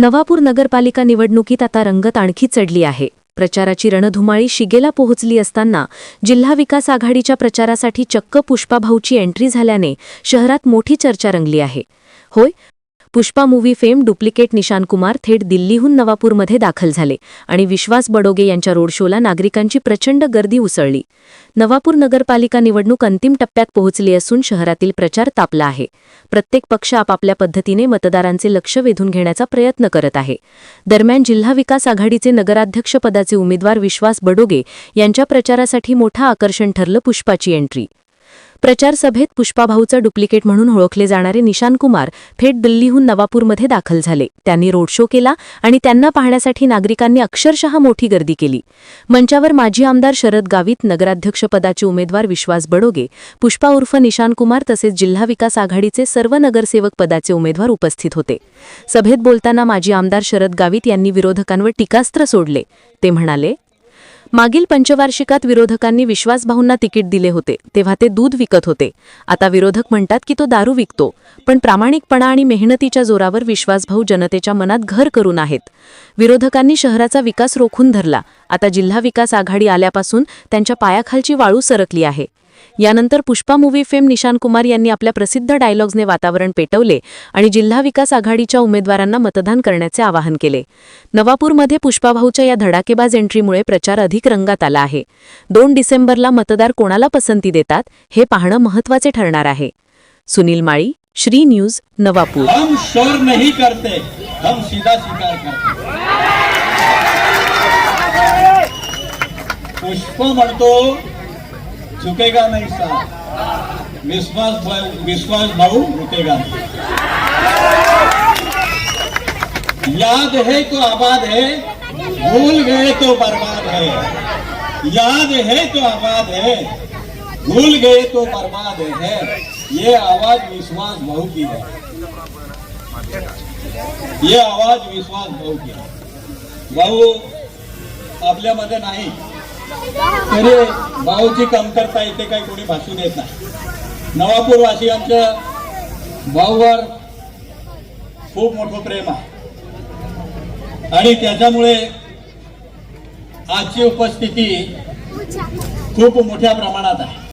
नवापूर नगरपालिका निवडणुकीत आता रंगत आणखी चढली आहे. प्रचाराची रणधुमाळी शिगेला पोहोचली असताना जिल्हा विकास आघाडीच्या प्रचारासाठी चक्क पुष्पाभाऊची एंट्री झाल्याने शहरात मोठी चर्चा रंगली आहे. होय पुष्पा मूव्ही फेम डुप्लिकेट निशान कुमार थेट दिल्लीहून नवापूरमध्ये दाखल झाले आणि विश्वास बडोगे यांच्या रोड शोला नागरिकांची प्रचंड गर्दी उसळली. नवापूर नगरपालिका निवडणूक अंतिम टप्प्यात पोहोचली असून शहरातील प्रचार तापला आहे. प्रत्येक पक्ष आपापल्या पद्धतीने मतदारांचे लक्ष वेधून घेण्याचा प्रयत्न करत आहे. दरम्यान जिल्हा विकास आघाडीचे नगराध्यक्षपदाचे उमेदवार विश्वास बडोगे यांच्या प्रचारासाठी मोठं आकर्षण ठरलं पुष्पाची एंट्री. प्रचार सभेत पुष्पाभाऊचं डुप्लिकेट म्हणून ओळखले जाणारे निशान कुमार थेट दिल्लीहून नवापूरमध्ये दाखल झाले. त्यांनी रोड शो केला आणि त्यांना पाहण्यासाठी नागरिकांनी अक्षरशः मोठी गर्दी केली. मंचावर माजी आमदार शरद गावित नगराध्यक्षपदाचे उमेदवार विश्वास बडोगे पुष्पा उर्फ निशान कुमार तसेच जिल्हा विकास आघाडीचे सर्व नगरसेवक पदाचे उमेदवार उपस्थित होते. सभेत बोलताना माजी आमदार शरद गावित यांनी विरोधकांवर टीकास्त्र सोडले. ते म्हणाले मागील पंचवार्षिकात विरोधकांनी विश्वासभाऊंना तिकीट दिले होते तेव्हा ते दूध विकत होते. आता विरोधक म्हणतात की तो दारू विकतो पण प्रामाणिकपणा आणि मेहनतीच्या जोरावर विश्वासभाऊ जनतेच्या मनात घर करून आहेत. विरोधकांनी शहराचा विकास रोखून धरला. आता जिल्हा विकास आघाडी आल्यापासून त्यांच्या पायाखालची वाळू सरकली आहे. यानंतर पुष्पा मूव्ही फेम निशान कुमार यांनी आपल्या प्रसिद्ध डायलॉग्सने वातावरण पेटवले आणि जिल्हा विकास आघाडीच्या उमेदवारांना मतदान करण्याचे आवाहन केले. नवापूरमध्ये पुष्पाभाऊच्या या धडाकेबाज एंट्रीमुळे प्रचार अधिक रंगात आला आहे. दोन डिसेंबरला मतदार कोणाला पसंती देतात हे पाहणं महत्त्वाचे ठरणार आहे. सुनील माळी श्री न्यूज नवापूर. हम शोर नहीं करते हम सीधा करते. पुष्प म्हणतो चुकेगा नहीं सा विश्वास विश्वास भाऊ रुकेगा नहीं. याद है तो आबाद है, भूल गए तो बर्बाद है। याद है तो आबाद है, भूल गए तो बर्बाद है। ये आवाज़ विश्वास भाऊ की है। ये आवाज़ विश्वास भाऊ की आहे. भाऊ, आपल्यामध्ये नाही। तरी भाऊची कमतरता इथे काही कोणी भासू देत नाही. नवापूर वासियांचं भाऊवर खूप मोठं प्रेम आहे. आणि त्याच्यामुळे आजची उपस्थिती खूप मोठ्या प्रमाणात आहे.